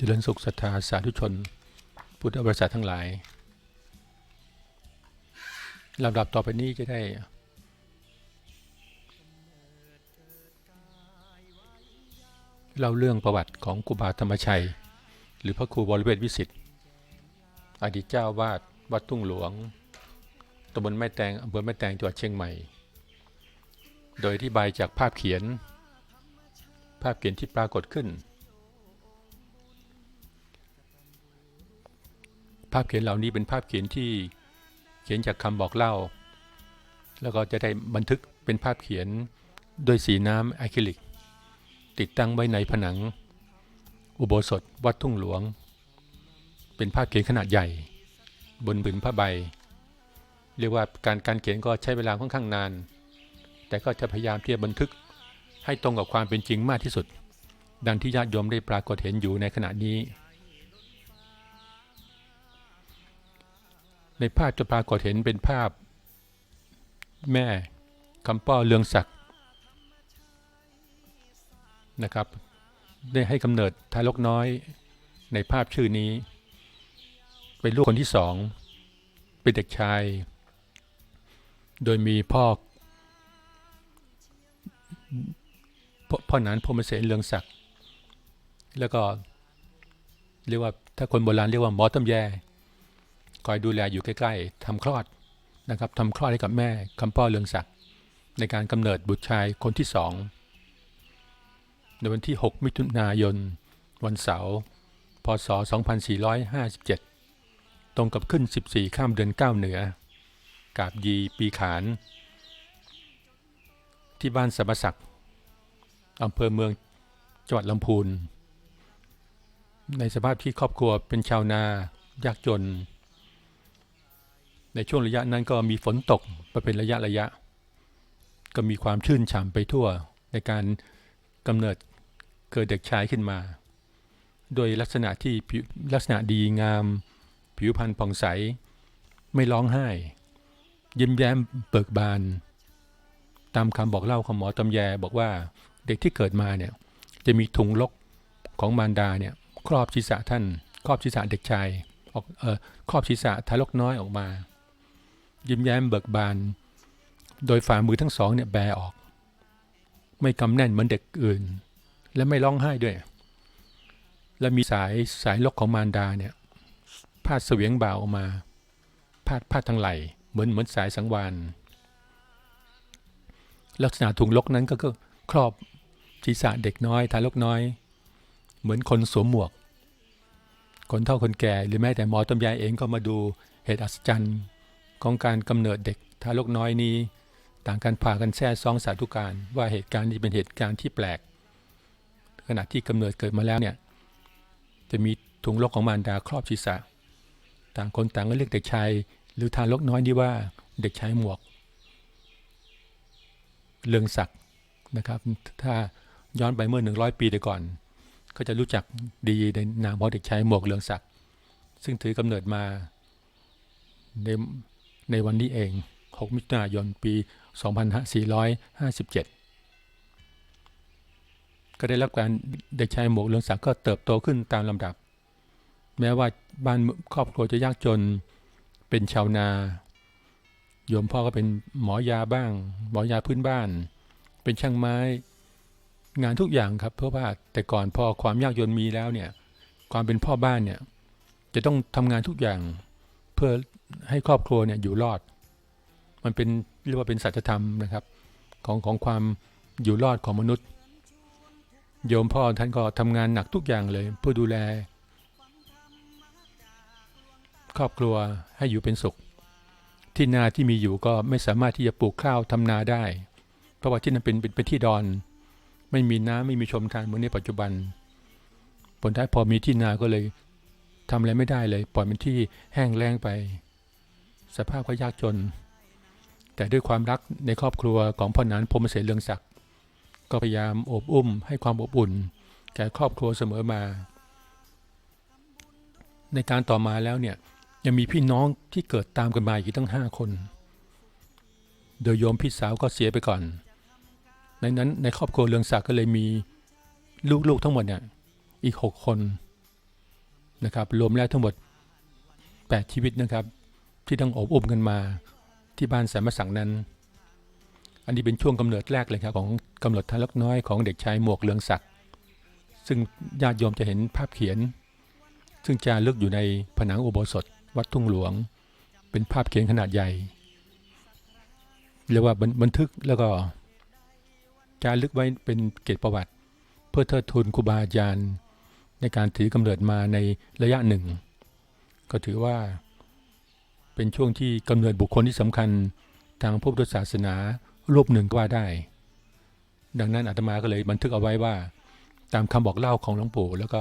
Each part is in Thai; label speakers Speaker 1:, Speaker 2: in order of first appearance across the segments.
Speaker 1: เจริญสุขศรัทธาสาธุชน พุทธบริษัททั้งหลายลำดับต่อไปนี้จะได้ เล่าเรื่องประวัติของครูบาธรรมชัย หรือพระครูบริเวศวิสิทธิ์อดีตเจ้าวาดวัดทุ่งหลวงตำบลแม่แตงอำเภอแม่แตงจังหวัดเชียงใหม่ โดยที่บายจากภาพเขียน ภาพเขียนที่ปรากฏขึ้น ภาพเขียนเหล่านี้เป็นภาพเขียนที่เขียนจากคำบอกเล่า แล้วก็จะได้บันทึกเป็นภาพเขียนด้วยสีน้ำอะคริลิก ติดตั้งไว้ในผนัง อุโบสถวัดทุ่งหลวง เป็นภาพเขียนขนาดใหญ่ บนผืนผ้าใบ เรียกว่าการการเขียนก็ใช้เวลาค่อนข้างนาน แต่ก็จะพยายามที่จะบันทึกให้ตรงกับความเป็นจริงมากที่สุด ดังที่ญาติโยมได้ปรากฏเห็นอยู่ในขณะนี้ ในภาพจะปรากฏเห็นเป็นภาพ แม่คำป้อเลืองศักดิ์นะครับ ได้ให้กำเนิดทารกน้อยในภาพชื่อนี้ เป็นลูกคนที่สอง เป็นเด็กชาย โดยมีพ่อพ่อพ่อหนานพมเสนเลืองศักดิ์แล้วก็เรียกว่าถ้าคนโบราณเรียกว่าหมอตำแย คอยดูแลอยู่ใกล้ ๆทำคลอดนะครับทำคลอดให้กับแม่คำป้อเลืองศักดิ์ในการกำเนิดบุตรชายคนที่สองในวันที่ 6 มิถุนายน วันเสาร์พศ 2457 ตรงกับขึ้น 14 ข้ามเดือน 9 เหนือกาบยีปีขาน ที่บ้านสมศักดิ์อำเภอเมืองจังหวัดลำพูน ในสภาพที่ครอบครัวเป็นชาวนา ยากจน ในช่วงระยะนั้นก็มีฝนตกมาเป็นระยะระยะ ก็มีความชื่นฉ่ำไปทั่วในการกำเนิดเกิดเด็กชายขึ้นมา โดยลักษณะที่ลักษณะดีงาม ผิวพรรณผ่องใส ไม่ร้องไห้ ยิ้มแย้มเบิกบาน ตามคำบอกเล่าของหมอตำแยบอกว่าเด็กที่เกิดมาเนี่ยจะมีถุงลกของมารดาเนี่ยครอบศีรษะท่าน ครอบศีรษะเด็กชายออกเออครอบศีรษะทารกน้อยออกมา ยิ้มแย้มเบิกบาน โดยฝ่ามือทั้งสองเนี่ยแบออก ไม่กำแน่นเหมือนเด็กอื่น และไม่ร้องไห้ด้วย และมีสายสายลกของมารดาเนี่ยพาดเสวียงบ่าวออกมา พาดพาดทางไหลเหมือนเหมือนสายสังวานลักษณะถุงลกนั้นก็ก็ครอบศีรษะเด็กน้อยทารกน้อย เหมือนคนสวมหมวก คนเฒ่าคนแก่หรือแม้แต่หมอตำยายเองก็มาดูเหตุอัศจรรย์ ของการกำเนิดเด็กทารกน้อยนี้ ต่างกันพากันแช่ซองสาธุการ ว่าเหตุการณ์นี้เป็นเหตุการณ์ที่แปลก ขณะที่กำเนิดเกิดมาแล้วเนี่ยจะมีถุงลกของมารดาครอบศีรษะ ต่างคนต่างก็เรียกเด็กชาย หรือทารกน้อยนี้ว่าเด็กชายหมวกเลืองศักดิ์นะครับ ถ้าย้อนไปเมื่อ 100 ปีแต่ก่อน ก็จะรู้จักดีในนามของเด็กชายหมวกเลืองศักดิ์ซึ่งถือกำเนิดมาใน ในวันนี้เอง 6 มิถุนายน ปี 2457 ก็ได้รับการเด็กชายหมวกเลืองศักก็เติบโตขึ้นตามลำดับ แม้ว่าบ้านครอบครัวจะยากจนเป็นชาวนา โยมพ่อก็เป็นหมอยาบ้าง หมอยาพื้นบ้าน เป็นช่างไม้ งานทุกอย่างครับ เพราะว่าแต่ก่อนพอความยากจนมีแล้วเนี่ย ความเป็นพ่อบ้านเนี่ย จะต้องทำงานทุกอย่างเพื่อ ให้ครอบครัวเนี่ยอยู่รอด มันเป็นเรียกว่าเป็นสัจธรรมนะครับ ของของความอยู่รอดของมนุษย์ โยมพ่อท่านก็ทำงานหนักทุกอย่างเลย เพื่อดูแล ครอบครัวให้อยู่เป็นสุข ที่นาที่มีอยู่ก็ไม่สามารถที่จะปลูกข้าวทำนาได้ เพราะว่าที่นั่นเป็นเป็นที่ดอน ไม่มีน้ำไม่มีชมทานเหมือนในปัจจุบันผลท้ายพอมีที่นาก็เลยทำอะไรไม่ได้เลย ปล่อยมันที่แห้งแล้งไป สภาพก็ยากจน แต่ด้วยความรักในครอบครัวของพ่อหนานพรมเสนเรืองศักดิ์ก็พยายามโอบอุ้มให้ความอบอุ่น แก่ครอบครัวเสมอมา ในการต่อมาแล้วเนี่ยยังมีพี่น้องที่เกิดตามกันมาอีกตั้งห้าคน โดยโยมพี่สาวก็เสียไปก่อน ในนั้นในครอบครัวเรืองศักดิ์ก็เลยมีลูกๆทั้งหมดเนี่ยอีกหกคนนะครับรวมแล้วทั้งหมด 8 ชีวิตนะครับ ที่ต้องอบอุ้มกันมาที่บ้านแสมสังนั้น อันนี้เป็นช่วงกำเนิดแรกเลยครับของกำหนดทารกน้อยของเด็กชายหมวกเลืองศักดิ์ซึ่งญาติโยมจะเห็นภาพเขียน ซึ่งจะลึกอยู่ในผนังอุโบสถ วัดทุ่งหลวง เป็นภาพเขียนขนาดใหญ่เรียกว่าบันบันทึกแล้วก็จารึกไว้เป็นเกียรติประวัติ เพื่อเทิดทูนครูบาอาจารย์ในการถือกำเนิดมาในระยะหนึ่ง ก็ถือว่า เป็นช่วงที่กำเนิดบุคคลที่สำคัญทางพุทธศาสนารูปหนึ่งก็ว่าได้ ดังนั้นอาตมาก็เลยบันทึกเอาไว้ว่า ตามคำบอกเล่าของหลวงปู่แล้วก็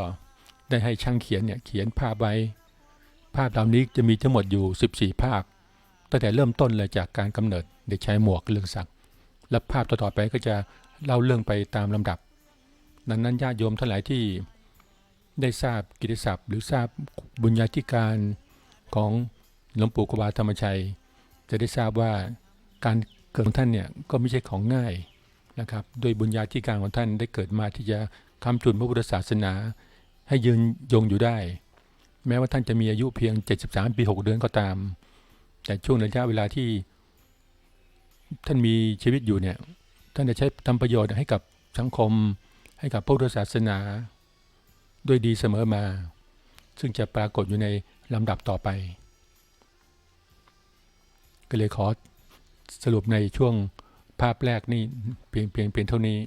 Speaker 1: ได้ให้ช่างเขียนเนี่ยเขียนภาพไว้ ภาพเหล่านี้จะมีทั้งหมดอยู่ 14 ภาพ ตั้งแต่เริ่มต้นเลยจากการกำเนิดเด็กชายหมวกเลืองศักดิ์และภาพต่อๆไปก็จะเล่าเรื่องไปตามลำดับ ดังนั้นญาติโยมทั้งหลายที่ได้ทราบกิตติศัพท์ หรือทราบบุญญาธิการของ หลวงปู่กบาธรรมชัย จะได้ทราบว่าการเกิดของท่านเนี่ยก็ไม่ใช่ของง่ายนะครับโดยบุญญาธิการของท่านได้เกิดมาที่จะคำจุนพระพุทธศาสนา ให้ยืนยงอยู่ได้ แม้ว่าท่านจะมีอายุเพียง 73 ปี 6 เดือนก็ตาม แต่ช่วงระยะเวลาที่ท่านมีชีวิตอยู่เนี่ยท่านจะใช้ทำประโยชน์ให้กับสังคม ให้กับพระพุทธศาสนาด้วยดีเสมอมา ซึ่งจะปรากฏอยู่ในลำดับต่อไป ก็เลยขอสรุปในช่วงภาพแรกนี่เพียงเพียงเพียงเท่านี้